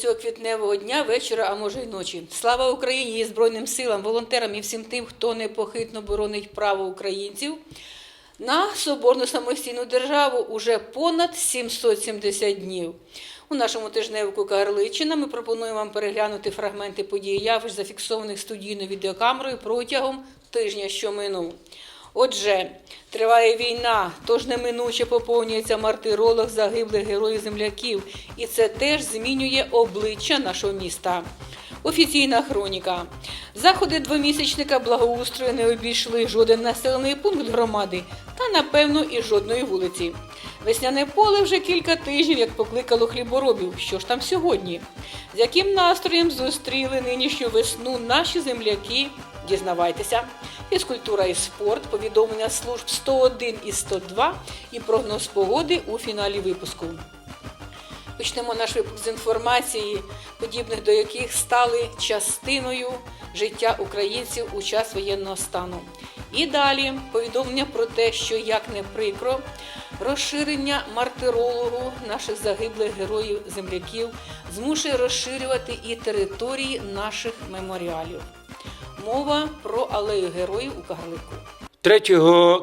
Цього квітневого дня, вечора, а може й ночі. Слава Україні і Збройним силам, волонтерам і всім тим, хто непохитно боронить право українців на соборну самостійну державу уже понад 770 днів. У нашому тижневику Кагарличина ми пропонуємо вам переглянути фрагменти подій явищ, зафіксованих студійною відеокамерою протягом тижня, що минув. Отже, триває війна, тож неминуче поповнюється мартиролог загиблих героїв земляків, і це теж змінює обличчя нашого міста. Офіційна хроніка. Заходи двомісячника благоустрою не обійшли жоден населений пункт громади та, напевно, і жодної вулиці. Весняне поле вже кілька тижнів, як покликало хліборобів. Що ж там сьогодні? З яким настроєм зустріли нинішню весну наші земляки? Дізнавайтеся. Фізкультура і спорт, повідомлення служб 101 і 102 і прогноз погоди у фіналі випуску. Почнемо наш випуск з інформації, подібних до яких стали частиною життя українців у час воєнного стану. І далі повідомлення про те, що як не прикро, розширення мартирологу наших загиблих героїв земляків змушує розширювати і території наших меморіалів. Мова про алею героїв у Кагарлику. 3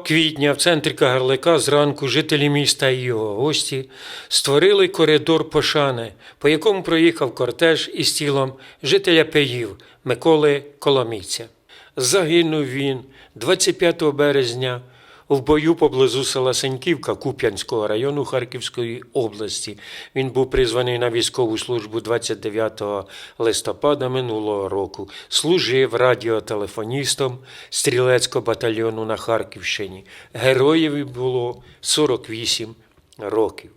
квітня в центрі Кагарлика зранку жителі міста і його гості створили коридор пошани, по якому проїхав кортеж із тілом жителя Пеїв Миколи Коломійця. Загинув він 25 березня в бою поблизу села Сеньківка Куп'янського району Харківської області. Він був призваний на військову службу 29 листопада минулого року. Служив радіотелефоністом стрілецького батальйону на Харківщині. Героїв було 48 років.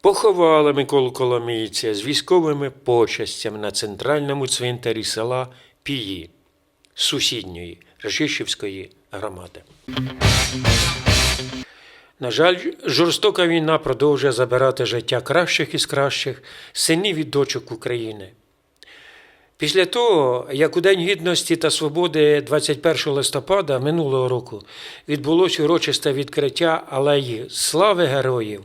Поховали Миколу Коломійця з військовими почастями на центральному цвинтарі села Пії сусідньої Рашишівської громади. На жаль, жорстока війна продовжує забирати життя кращих із кращих синів і дочок України. Після того, як у День Гідності та Свободи 21 листопада минулого року відбулося урочисте відкриття алеї Слави Героїв,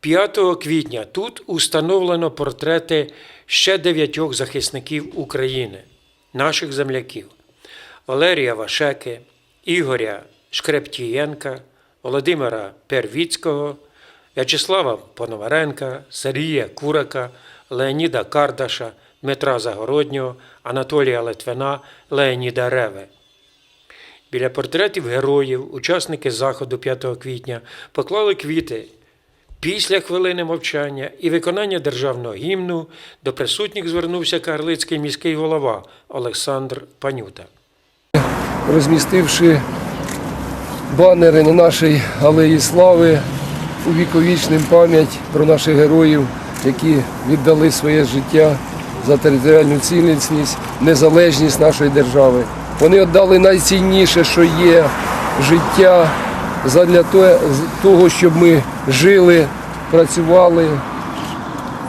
5 квітня тут установлено портрети ще дев'ятьох захисників України, наших земляків Валерія Вашеки, Ігоря Шкрептієнка, Володимира Первіцького, В'ячеслава Пономаренка, Сергія Курака, Леоніда Кардаша, Дмитра Загороднього, Анатолія Литвина, Леоніда Реве. Біля портретів героїв учасники заходу 5 квітня поклали квіти. Після хвилини мовчання і виконання державного гімну до присутніх звернувся карлицький міський голова Олександр Панюта. розмістивши банери на нашій алеї слави, увіковічним пам'ять про наших героїв, які віддали своє життя за територіальну цілісність, незалежність нашої держави. Вони віддали найцінніше, що є життя задля того, щоб ми жили, працювали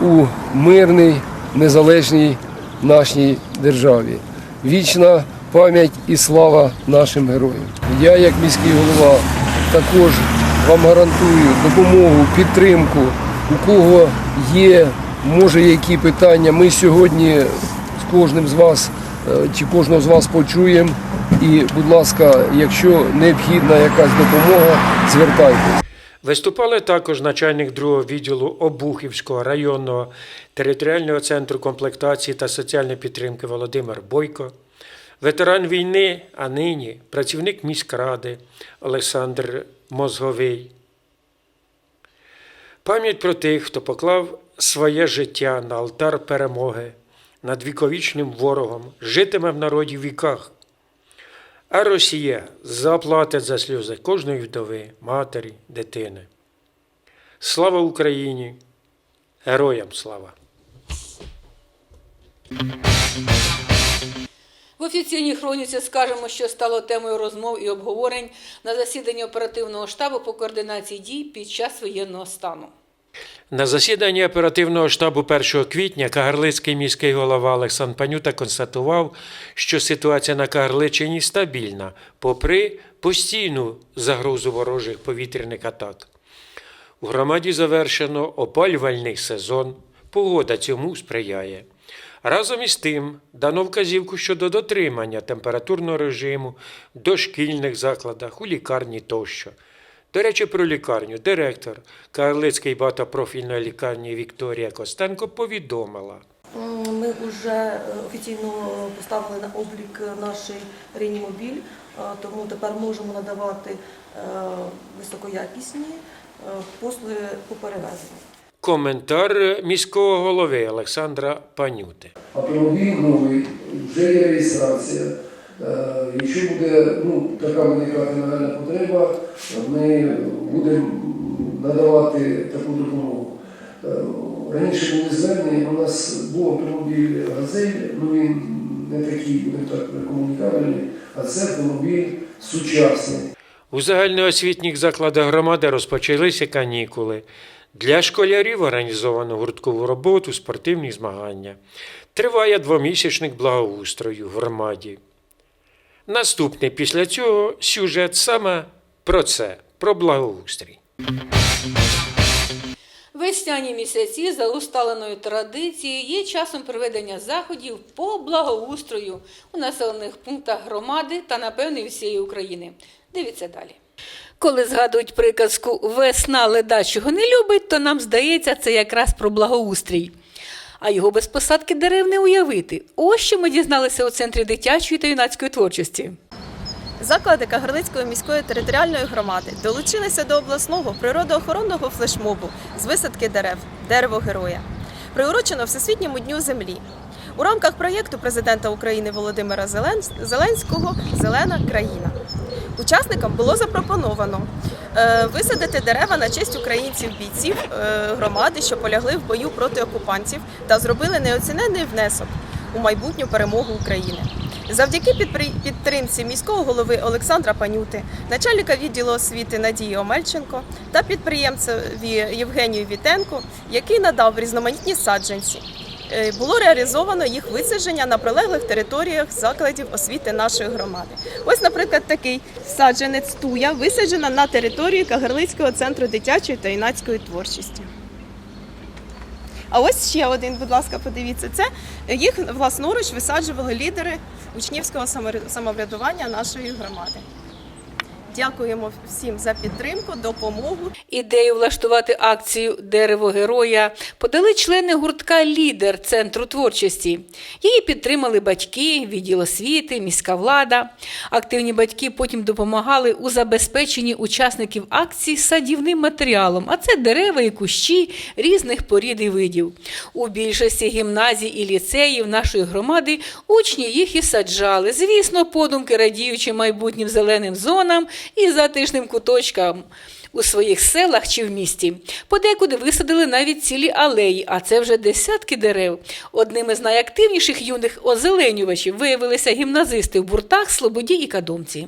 у мирній, незалежній нашій державі. Вічна пам'ять і слава нашим героям. Я, як міський голова, також вам гарантую допомогу, підтримку. У кого є, може, які питання. Ми сьогодні з кожним з вас е, чи кожного з вас почуємо. І, будь ласка, якщо необхідна якась допомога, звертайтеся. Виступали також начальник другого відділу Обухівського районного територіального центру комплектації та соціальної підтримки Володимир Бойко, ветеран війни, а нині працівник міськради Олександр Мозговий. Пам'ять про тих, хто поклав своє життя на алтар перемоги над віковічним ворогом, житиме в народі віках. А Росія заплатить за сльози кожної вдови, матері, дитини. Слава Україні! Героям слава! В офіційній хроніці скажемо, що стало темою розмов і обговорень на засіданні оперативного штабу по координації дій під час воєнного стану. На засіданні оперативного штабу 1 квітня Кагарлицький міський голова Олександр Панюта констатував, що ситуація на Кагарличині стабільна, попри постійну загрозу ворожих повітряних атак. У громаді завершено опалювальний сезон. Погода цьому сприяє. Разом із тим дано вказівку щодо дотримання температурного режиму в дошкільних закладах, у лікарні тощо. До речі, про лікарню директор Карлицької багатопрофільної лікарні Вікторія Костенко повідомила. Ми вже офіційно поставили на облік наш реанімобіль, е, тому тепер можемо надавати е, високоякісні е, послуги по перевезенню. Коментар міського голови Олександра Панюти. Автомобіль новий, вже є реєстрація. Е, Якщо буде ну, така виникати нагальна потреба, ми будемо надавати таку допомогу. Е, Раніше були звернення, у нас був автомобіль Газель, ну він не такий, будемо так, комунікабельний, а це автомобіль сучасний. У загальноосвітніх закладах громади розпочалися канікули. Для школярів організовано гурткову роботу, спортивні змагання. Триває двомісячник благоустрою в громаді. Наступний після цього сюжет саме про це, про благоустрій. Весняні місяці за усталеною традицією є часом проведення заходів по благоустрою у населених пунктах громади та, напевне, всієї України. Дивіться далі. Коли згадують приказку Весна ледачого не любить, то нам здається, це якраз про благоустрій. А його без посадки дерев не уявити. Ось що ми дізналися у центрі дитячої та юнацької творчості. Заклади Кагарлицької міської територіальної громади долучилися до обласного природоохоронного флешмобу з висадки дерев Дерево героя, приурочено Всесвітньому дню землі. У рамках проєкту президента України Володимира Зеленського Зелена країна. Учасникам було запропоновано е, висадити дерева на честь українців-бійців е, громади, що полягли в бою проти окупантів та зробили неоціненний внесок у майбутню перемогу України. Завдяки підтримці міського голови Олександра Панюти, начальника відділу освіти Надії Омельченко та підприємцеві Євгенію Вітенко, який надав різноманітні саджанці. Е, Було реалізовано їх висадження на прилеглих територіях закладів освіти нашої громади. Ось, наприклад, такий саджанець туя висаджена на території Кагарлицького центру дитячої та юнацької творчості. А ось ще один, будь ласка, подивіться. Це їх власноруч висаджували лідери учнівського самоврядування нашої громади. Дякуємо всім за підтримку, допомогу. Ідею влаштувати акцію Дерево героя подали члени гуртка Лідер центру творчості. Її підтримали батьки, відділ освіти, міська влада. Активні батьки потім допомагали у забезпеченні учасників акції садівним матеріалом, а це дерева і кущі різних порід і видів. У більшості гімназій і ліцеїв нашої громади учні їх і саджали. Звісно, подумки радіючи майбутнім зеленим зонам і затишним куточкам у своїх селах чи в місті. Подекуди висадили навіть цілі алеї, а це вже десятки дерев. Одним із найактивніших юних озеленювачів виявилися гімназисти в буртах, Слободі і Кадомці.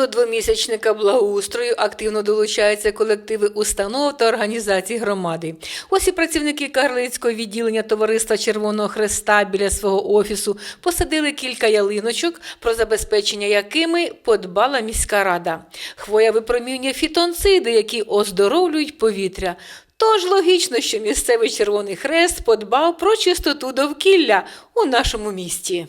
До двомісячника благоустрою активно долучаються колективи установ та організацій громади. Ось і працівники Карлицького відділення Товариства Червоного Хреста біля свого офісу посадили кілька ялиночок, про забезпечення якими подбала міська рада. Хвоя випромінює фітонциди, які оздоровлюють повітря. Тож логічно, що місцевий Червоний Хрест подбав про чистоту довкілля у нашому місті.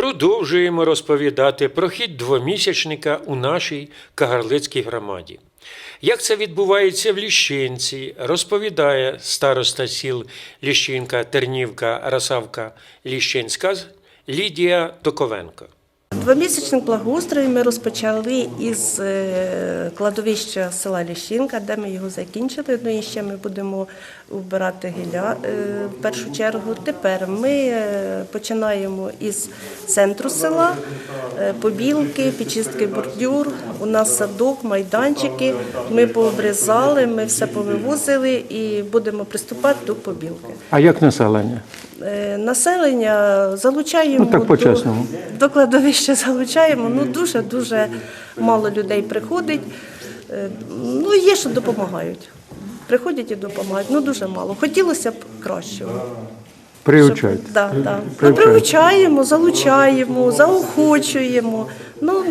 Продовжуємо розповідати про хід двомісячника у нашій Кагарлицькій громаді. Як це відбувається в Ліщинці, розповідає староста сіл Ліщинка, Тернівка, Расавка, Ліщинська Лідія Токовенко. Двомісячник благоустрою ми розпочали із е, кладовища села Ліщинка, де ми його закінчили. Ну і ще ми будемо вбирати гілля е, в першу чергу. Тепер ми е, починаємо із центру села, побілки, підчистки бордюр. У нас садок, майданчики. Ми пообрізали, ми все повивозили і будемо приступати до побілки. А як населення? Е, Населення залучаємо Ну, так, до, до кладовища залучаємо. Ну дуже дуже мало людей приходить. Е, Ну є, що допомагають. Приходять і допомагають. Ну дуже мало. Хотілося б кращого. Приучають. Щоб- Да, да. Ну, приучаємо, залучаємо, заохочуємо. Ну,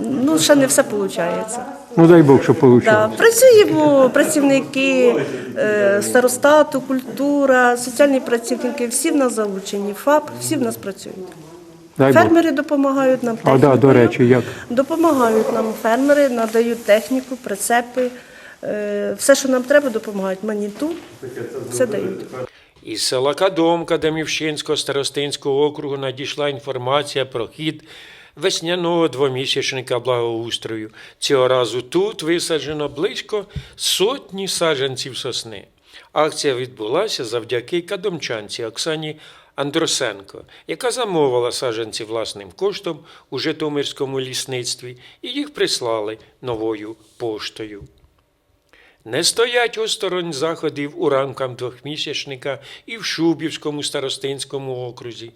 ну ще не все виходить. Ну дай Бог, щоб вийшло. Да, працюємо працівники е, старостату, культура, соціальні працівники, всі в нас залучені, ФАП, всі в нас працюють. Дай Бог. Фермери допомагають нам А да, до речі, як? Допомагають нам фермери, надають техніку, прицепи. е, Все, що нам треба, допомагають. Маніту, все дають. Із села Кадомка Демівщинського старостинського округу надійшла інформація про хід весняного двомісячника благоустрою. Цього разу тут висаджено близько сотні саджанців сосни. Акція відбулася завдяки кадомчанці Оксані Андросенко, яка замовила саджанці власним коштом у Житомирському лісництві і їх прислали новою поштою. Не стоять осторонь заходів у рамках двохмісячника і в Шубівському старостинському окрузі.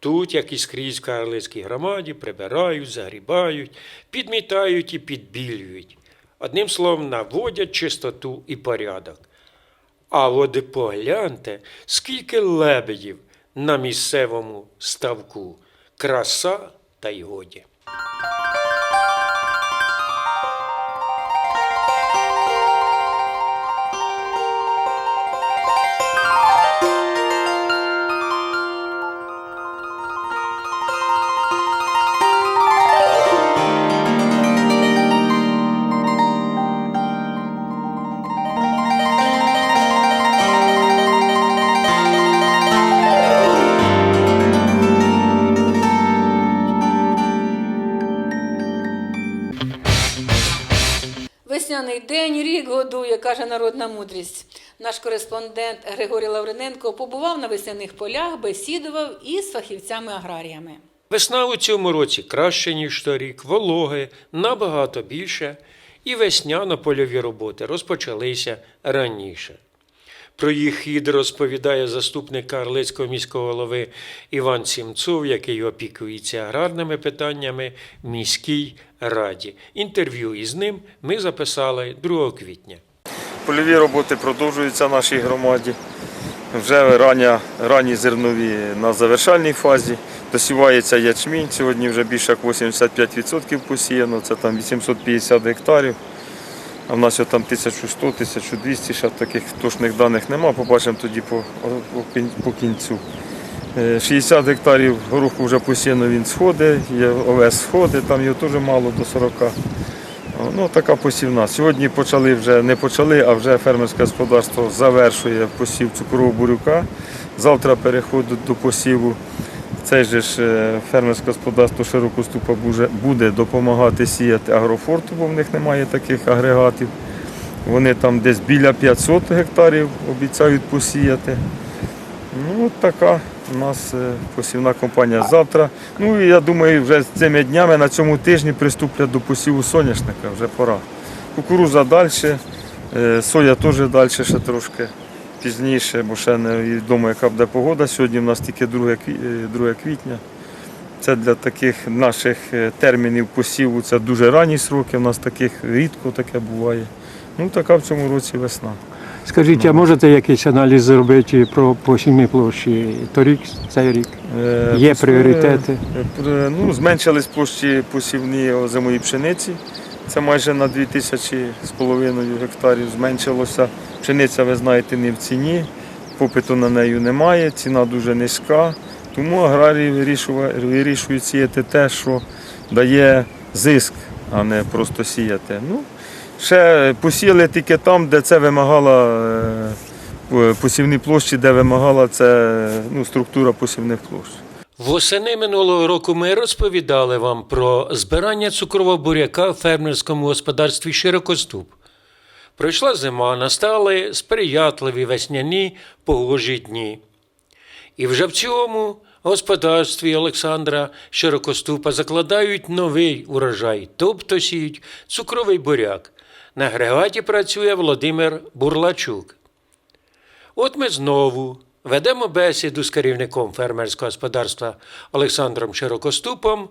Тут, як і скрізь в Карлицькій громаді, прибирають, загрібають, підмітають і підбілюють. Одним словом, наводять чистоту і порядок. А от погляньте, скільки лебедів на місцевому ставку. Краса та й годі. Каже народна мудрість. Наш кореспондент Григорій Лавриненко побував на весняних полях, бесідував із фахівцями-аграріями. Весна у цьому році краще, ніж торік, вологи набагато більше, і весняно-польові роботи розпочалися раніше. Про їх хід розповідає заступник Карлицького міського голови Іван Сімцов, який опікується аграрними питаннями в міській раді. Інтерв'ю із ним ми записали 2 квітня. Польові роботи продовжуються в нашій громаді. Вже рання, ранні зернові на завершальній фазі. Досівається ячмінь. Сьогодні вже більше як 85% посіяно, це там 850 гектарів. А в нас там 1100-1200, ще таких точних даних нема, побачимо тоді по, по, кінцю. Е, 60 гектарів гороху вже посіяно, він сходить, є овес сходить, там його теж мало до 40. Ну, така посівна. Сьогодні почали вже не почали, а вже фермерське господарство завершує посів цукрового бурюка. Завтра переходить до посіву. Же ж е, фермерське господарство широкоступа буде допомагати сіяти агрофорту, бо в них немає таких агрегатів. Вони там десь біля 500 гектарів обіцяють посіяти. Ну, от така у нас е, посівна компанія завтра. Ну і я думаю, вже цими днями на цьому тижні приступлять до посіву соняшника, вже пора. Кукуруза далі, е, соя теж далі ще трошки пізніше, бо ще не відомо, яка буде погода. Сьогодні в нас тільки 2 кві- е, 2 квітня. Це для таких наших термінів посіву це дуже ранні сроки, у нас таких рідко таке буває. Ну така в цьому році весна. Скажіть, а можете якийсь аналіз зробити про посівні площі торік, цей рік? Е, Є пріоритети? е, Ну, зменшились площі посівні озимої пшениці. Це майже на 2 тисячі з половиною гектарів зменшилося. Пшениця, ви знаєте, не в ціні, попиту на неї немає, ціна дуже низька. Тому аграрії вирішують сіяти те, що дає зиск, а не просто сіяти. Ну, ще посіяли тільки там, де це вимагала е, посівні площі, де вимагала це ну, структура посівних площ. Восени минулого року ми розповідали вам про збирання цукрового буряка в фермерському господарстві Широкоступ. Пройшла зима, настали сприятливі весняні погожі дні. І вже в цьому господарстві Олександра Широкоступа закладають новий урожай, тобто сіють цукровий буряк. На агрегаті працює Володимир Бурлачук. От ми знову ведемо бесіду з керівником фермерського господарства Олександром Широкоступом.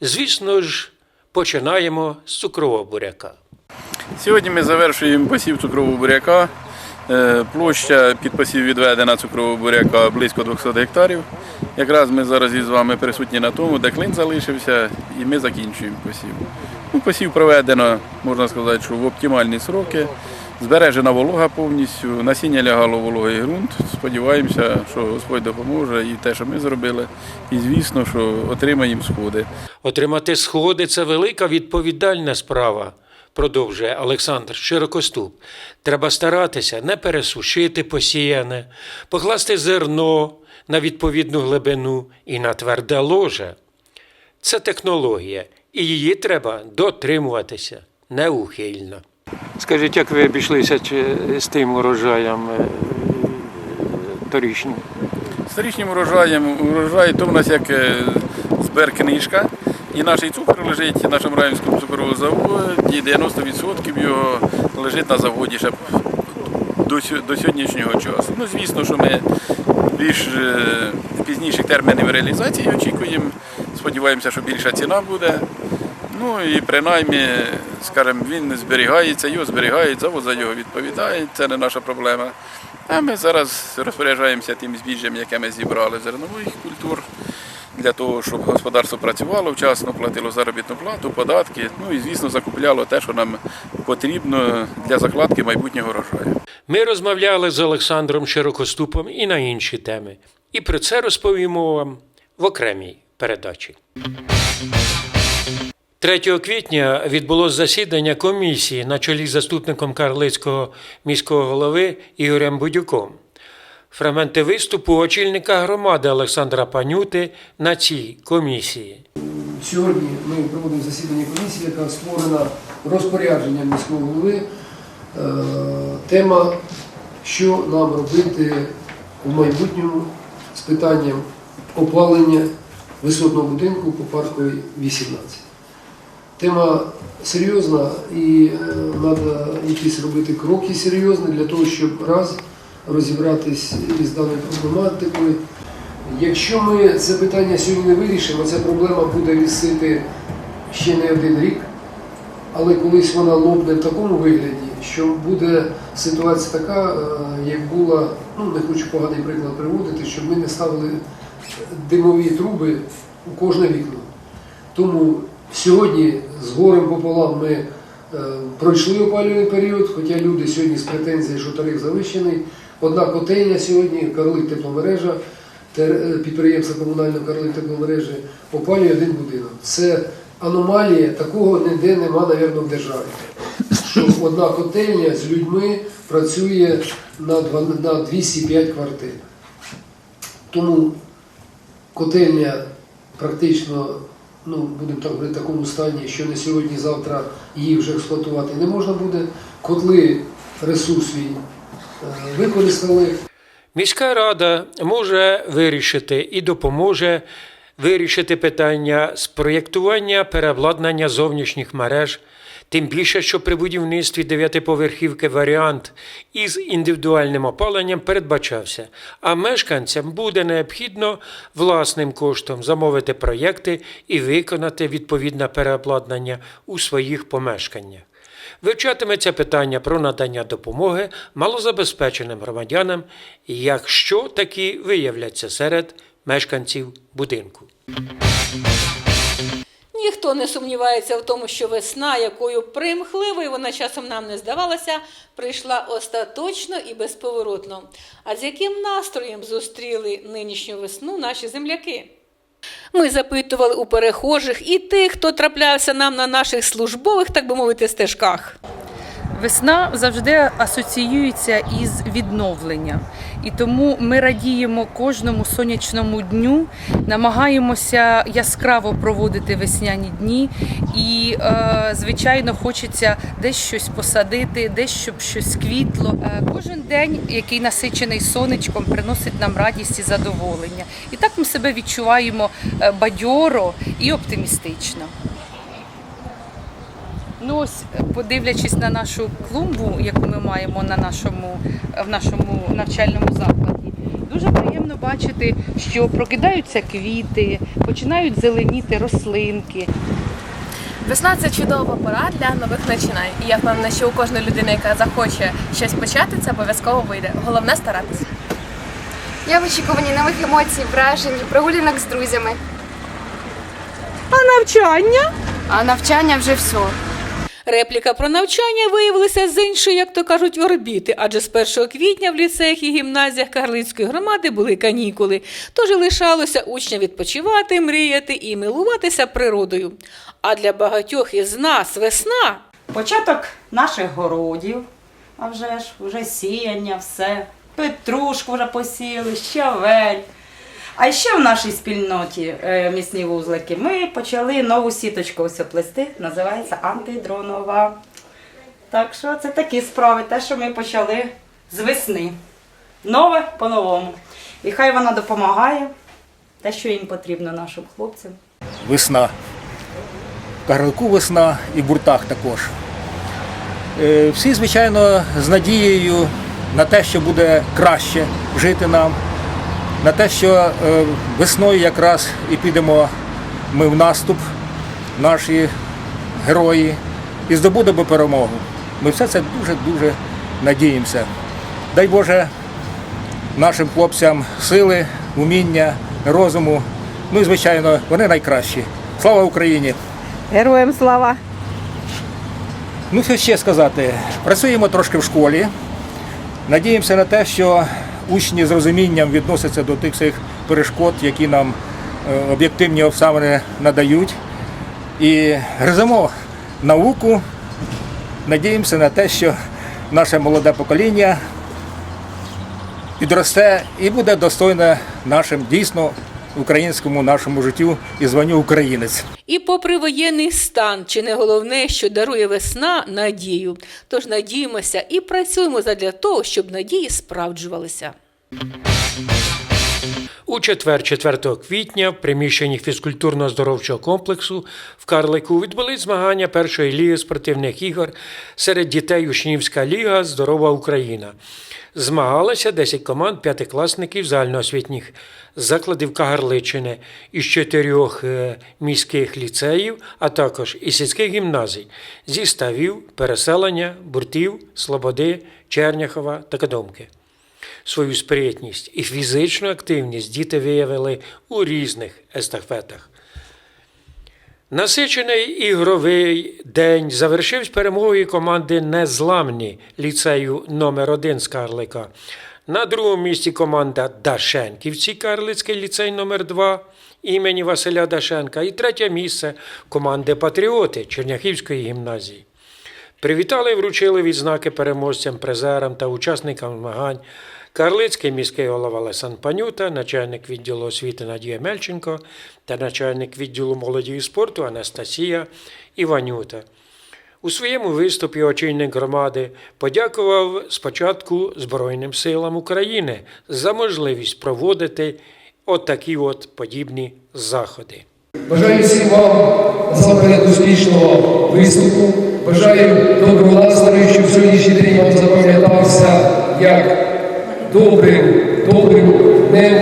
Звісно ж, починаємо з цукрового буряка. Сьогодні ми завершуємо посів цукрового буряка. Е, Площа під посів відведена цукрового буряка близько 200 гектарів. Якраз ми зараз із вами присутні на тому, де клин залишився, і ми закінчуємо посів. Ну, посів проведено, можна сказати, що в оптимальні сроки. Збережена волога повністю, насіння лягало вологий ґрунт. Сподіваємося, що Господь допоможе і те, що ми зробили. І звісно, що отримаємо сходи. Отримати сходи це велика відповідальна справа, продовжує Олександр Широкоступ. Треба старатися не пересушити посіяне, покласти зерно на відповідну глибину і на тверде ложе. Це технологія, і її треба дотримуватися неухильно. Скажіть, як ви обійшлися з тим урожаєм е, торічнім? Сторічнім урожаєм урожай то в нас як е, збер книжка. І наш цукор лежить на Шамраївському цукровому заводі, 90% його лежить на заводі ще до, до сьогоднішнього часу. Ну, звісно, що ми більш е, пізніших термінів реалізації очікуємо. Сподіваємося, що більша ціна буде. Ну і принаймні, скажімо, він зберігається, його зберігають, завод за його відповідає, це не наша проблема. А ми зараз розпоряджаємося тим збіжжям, яке ми зібрали зернових культур, для того, щоб господарство працювало вчасно, платило заробітну плату, податки, ну і, звісно, закупляло те, що нам потрібно для закладки майбутнього врожаю. Ми розмовляли з Олександром Широкоступом і на інші теми. І про це розповімо вам в окремій передачі. 3 квітня відбулось засідання комісії на чолі з заступником Карлицького міського голови Ігорем Будюком. Фрагменти виступу очільника громади Олександра Панюти на цій комісії. Сьогодні ми проводимо засідання комісії, яка створена розпорядженням міського голови. Е, Тема, що нам робити в майбутньому з питанням опалення висотного будинку по парковій 18. Тема серйозна і треба якісь робити кроки серйозні для того, щоб раз розібратись із даною проблематикою. Якщо ми це питання сьогодні не вирішимо, ця проблема буде вісити ще не один рік, але колись вона лопне в такому вигляді, що буде ситуація така, е, як була, ну не хочу поганий приклад приводити, щоб ми не ставили димові труби у кожне вікно. Тому сьогодні з горем пополам ми е, пройшли опалювальний період, хоча люди сьогодні з претензією, що тариф завищений. Одна котельня сьогодні, Карлик тепломережа, е, підприємство комунального Карлик тепломережі опалює один будинок. Це аномалія, такого ніде нема, мабуть, в державі. Що одна котельня з людьми працює на 205 квартир. Тому котельня практично, ну, будемо так говорити, в такому стані, що не сьогодні, завтра її вже експлуатувати не можна буде. Котли ресурс свій е, використали. Міська рада може вирішити і допоможе вирішити питання з проєктування переобладнання зовнішніх мереж, тим більше, що при будівництві дев'ятиповерхівки варіант із індивідуальним опаленням передбачався, а мешканцям буде необхідно власним коштом замовити проєкти і виконати відповідне переобладнання у своїх помешканнях. Вивчатиметься питання про надання допомоги малозабезпеченим громадянам, якщо такі виявляться серед мешканців будинку. Ніхто не сумнівається в тому, що весна, якою примхливою вона часом нам не здавалася, прийшла остаточно і безповоротно. А з яким настроєм зустріли нинішню весну наші земляки? Ми запитували у перехожих і тих, хто траплявся нам на наших службових, так би мовити, стежках. Весна завжди асоціюється із відновленням, і тому ми радіємо кожному сонячному дню, намагаємося яскраво проводити весняні дні, і, е, звичайно, хочеться десь щось посадити, десь щоб щось квітло. Е, кожен день, який насичений сонечком, приносить нам радість і задоволення. І так ми себе відчуваємо е, бадьоро і оптимістично. Ну ось, подивлячись на нашу клумбу, яку ми маємо на нашому, в нашому навчальному закладі, дуже приємно бачити, що прокидаються квіти, починають зеленіти рослинки. Весна це чудова пора для нових починань. І я впевнена, що у кожної людини, яка захоче щось почати, це обов'язково вийде. Головне старатися. Я в очікуванні нових емоцій, вражень, прогулянок з друзями. А навчання? а навчання вже все. Репліка про навчання виявилася з іншої, як то кажуть, орбіти, адже з 1 квітня в ліцеях і гімназіях Карлицької громади були канікули, тож і лишалося учням відпочивати, мріяти і милуватися природою. А для багатьох із нас весна Початок наших городів, а вже ж вже сіяння, все. Петрушку вже посіяли, щавель. А ще в нашій спільноті е, місні вузлики ми почали нову сіточку ось плести, називається антидронова. Так що це такі справи, те, що ми почали з весни. Нове по-новому. І хай вона допомагає, те, що їм потрібно нашим хлопцям. весна. Карлику весна і в буртах також. Е, Всі, звичайно, з надією на те, що буде краще жити нам, на те, що е, весною якраз і підемо ми в наступ, наші герої, і здобудемо перемогу. Ми все це дуже-дуже надіємося. Дай Боже нашим хлопцям сили, уміння, розуму. Ну і звичайно, вони найкращі. Слава Україні! Героям слава! Ну, що ще сказати? Працюємо трошки в школі. Надіємося на те, що учні з розумінням відносяться до тих всіх перешкод, які нам е, об'єктивні обставини надають. І гриземо науку. Надіємося на те, що наше молоде покоління підросте і буде достойне нашим дійсно українському нашому життю і званню українець. І попри воєнний стан, чи не головне, що дарує весна надію. Тож надіємося і працюємо задля того, щоб надії справджувалися. У четвер, 4 квітня, в приміщенні фізкультурно-здоровчого комплексу в Карлику відбулись змагання першої ліги спортивних ігор серед дітей Учнівська ліга Здорова Україна. Змагалися 10 команд п'ятикласників загальноосвітніх закладів Кагарличини із чотирьох е, міських ліцеїв, а також із сільських гімназій зі ставів, переселення, буртів, Слободи, Черняхова та Кадомки. Свою спритність і фізичну активність діти виявили у різних естафетах. Насичений ігровий день завершився перемогою команди Незламні ліцею номер 1 з Карлика. На другому місці команда Дашенківці Карлицький ліцей номер 2 імені Василя Дашенка. І третє місце команди Патріоти Черняхівської гімназії. Привітали і вручили відзнаки переможцям, призерам та учасникам змагань Карлицький міський голова Лесан Панюта, начальник відділу освіти Надія Мельченко та начальник відділу молоді і спорту Анастасія Іванюта. У своєму виступі очільник громади подякував спочатку Збройним силам України за можливість проводити отакі от подібні заходи. Бажаю всім вам насамперед успішного виступу. Бажаю доброго настрою, щоб сьогоднішній день вам запам'ятався як добрим, добрим днем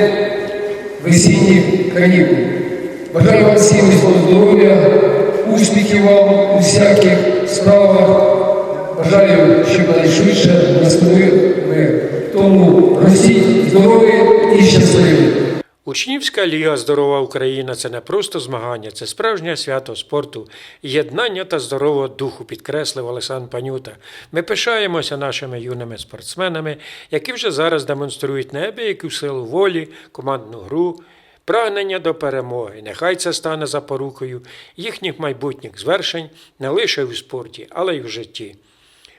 весінніх канікул. Бажаю вам всім здоров'я, успіхів вам у всяких справах. Бажаю, щоб найшвидше наступив мир. Тому ростіть здорові і щасливі. Учнівська ліга Здорова Україна це не просто змагання, це справжнє свято спорту, єднання та здорового духу, підкреслив Олександр Панюта. Ми пишаємося нашими юними спортсменами, які вже зараз демонструють неабияку силу волі, командну гру, прагнення до перемоги. Нехай це стане запорукою їхніх майбутніх звершень не лише у спорті, але й в житті.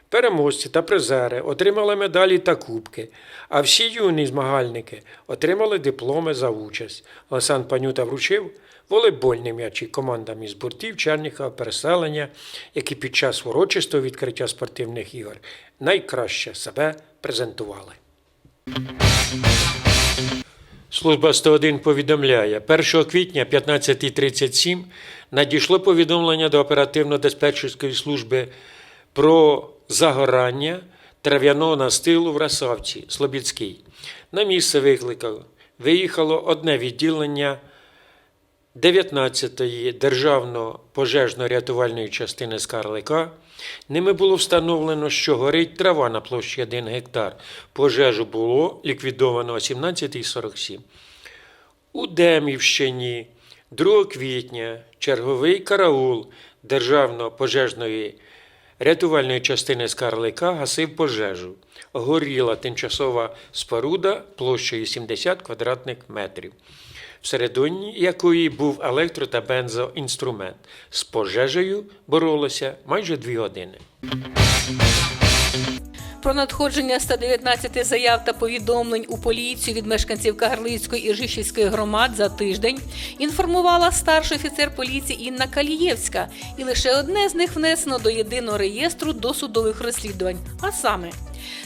Переможці та призери отримали медалі та кубки, а всі юні змагальники отримали дипломи за участь. Олександр Панюта вручив волейбольні м'ячі командам із бортів Черніхова переселення, які під час урочистого відкриття спортивних ігор найкраще себе презентували. Служба 101 повідомляє, 1 квітня 15.37 надійшло повідомлення до оперативно-диспетчерської служби про загорання трав'яного настилу в Расавці, Слобідській. На місце викликав виїхало одне відділення 19-ї державно пожежно-рятувальної частини Скарлика. Ними було встановлено, що горить трава на площі 1 гектар. Пожежу було ліквідовано о 17.47. У Демівщині 2 квітня черговий караул Державно-пожежної рятувальної частини Скарлика гасив пожежу. Горіла тимчасова споруда площею 70 квадратних метрів, всередині якої був електро та бензоінструмент. З пожежею боролося майже дві години. Про надходження 119 заяв та повідомлень у поліцію від мешканців Кагарлицької і Жишівської громад за тиждень інформувала старший офіцер поліції Інна Калієвська, і лише одне з них внесено до єдиного реєстру досудових розслідувань, а саме.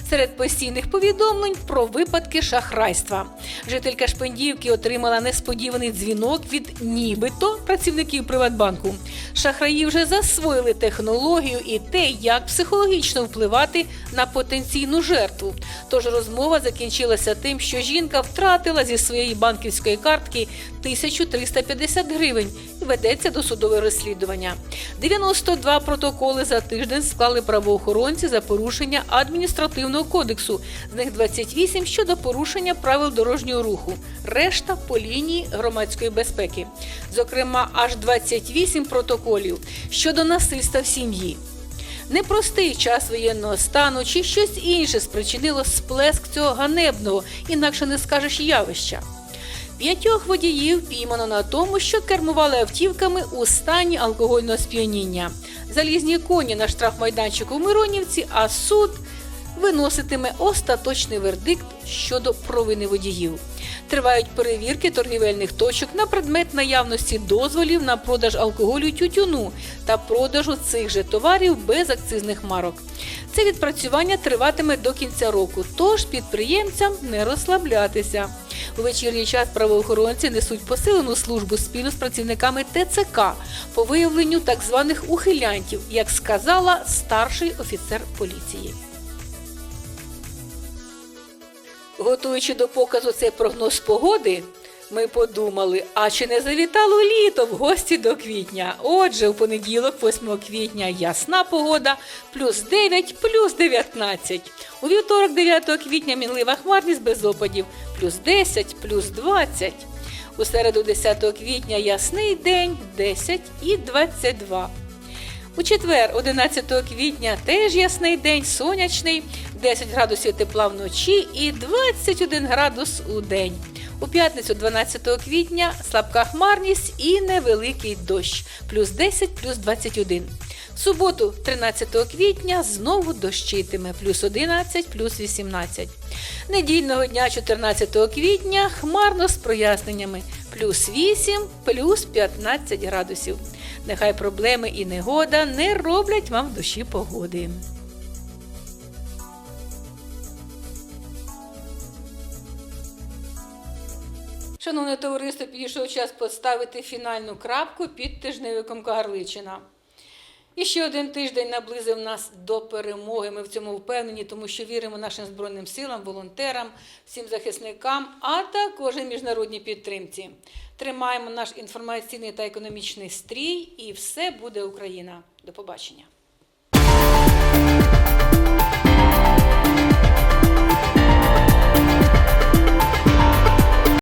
Серед постійних повідомлень про випадки шахрайства. Жителька Шпендівки отримала несподіваний дзвінок від нібито працівників Приватбанку. Шахраї вже засвоїли технологію і те, як психологічно впливати на потенційну жертву. Тож розмова закінчилася тим, що жінка втратила зі своєї банківської картки 1350 гривень ведеться до судове розслідування. 92 протоколи за тиждень склали правоохоронці за порушення адміністративного кодексу. З них 28 щодо порушення правил дорожнього руху, решта по лінії громадської безпеки. Зокрема, аж 28 протоколів щодо насильства в сім'ї. Непростий час воєнного стану чи щось інше спричинило сплеск цього ганебного, інакше не скажеш явища. П'ятьох водіїв піймано на тому, що кермували автівками у стані алкогольного сп'яніння. Залізні коні на штрафмайданчику в Миронівці, а суд виноситиме остаточний вердикт щодо провини водіїв. Тривають перевірки торгівельних точок на предмет наявності дозволів на продаж алкоголю тютюну та продажу цих же товарів без акцизних марок. Це відпрацювання триватиме до кінця року, тож підприємцям не розслаблятися. У вечірній час правоохоронці несуть посилену службу спільно з працівниками ТЦК по виявленню так званих ухилянтів, як сказала старший офіцер поліції. Готуючи до показу цей прогноз погоди, ми подумали, а чи не завітало літо в гості до квітня? Отже, у понеділок, 8 квітня, ясна погода, плюс 9, плюс 19. У вівторок, 9 квітня, мінлива хмарність без опадів, плюс 10, плюс 20. У середу, 10 квітня, ясний день, 10 і 22. У четвер, 11 квітня, теж ясний день, сонячний, 10 градусів тепла вночі і 21 градус у день. У п'ятницю, 12 квітня, слабка хмарність і невеликий дощ, плюс 10, плюс 21. В суботу, 13 квітня, знову дощитиме, плюс 11, плюс 18. Недільного дня, 14 квітня, хмарно з проясненнями, плюс 8, плюс 15 градусів. Нехай проблеми і негода не роблять вам в душі погоди. Шановне товариство, підійшов час поставити фінальну крапку під тижневиком Кагарличина. І ще один тиждень наблизив нас до перемоги. Ми в цьому впевнені, тому що віримо нашим Збройним силам, волонтерам, всім захисникам, а також і міжнародній підтримці. Тримаємо наш інформаційний та економічний стрій, і все буде Україна. До побачення.